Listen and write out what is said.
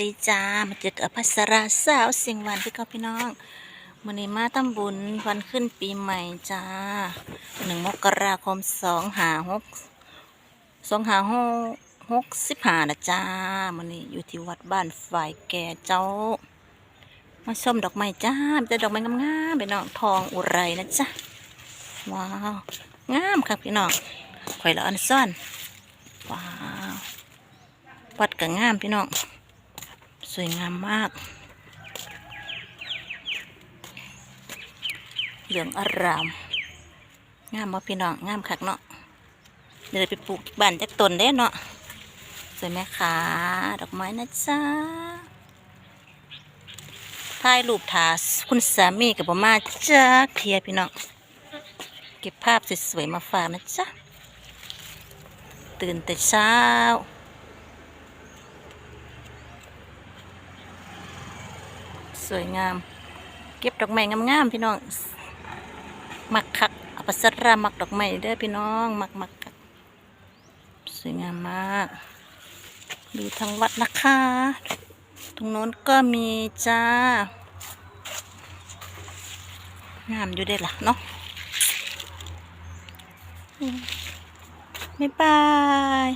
ดีจ้ามาเจอกับภัสราสาวเสียงหวานพี่กับพี่น้องวันนี้มาทำบุญวันขึ้นปีใหม่จ้าหนึ่งมกราคมสองหาหกสองหาหกหกสิบห้านะจ้าวันนี้อยู่ที่วัดบ้านฝ่ายแก่เจ้า มาชมดอกไม้จ้ามีแต่ดอกไม้งามๆพี่น้องทองอุไรนะจ้าว้าวงามครับพี่น้องข่อยละอันซ่อนว้าววัดก็งามพี่น้อง สวยงามมาก เหลืองอาราม งามมาพี่น้อง งามคักเนาะ เดี๋ยวไปปลูกบ้านจักต้นเด้เนาะ สวยไหมคะ ดอกไม้นะจ๊ะถ่ายรูปถาคุณสามีกับผมมาจ้าเคลียร์พี่น้อง เก็บภาพสวยๆมาฝากนะจ๊ะ ตื่นแต่เช้า สวยงาม เก็บดอกไม้งามๆพี่น้องมักคักอภัสรามักดอกไม้เด้อพี่น้องมักมักคักสวยงามมาก ดูทางวัดนะคะ ตรงโน้นก็มีจ้างามอยู่เด้ล่ะเนาะอืมบ๊ายบาย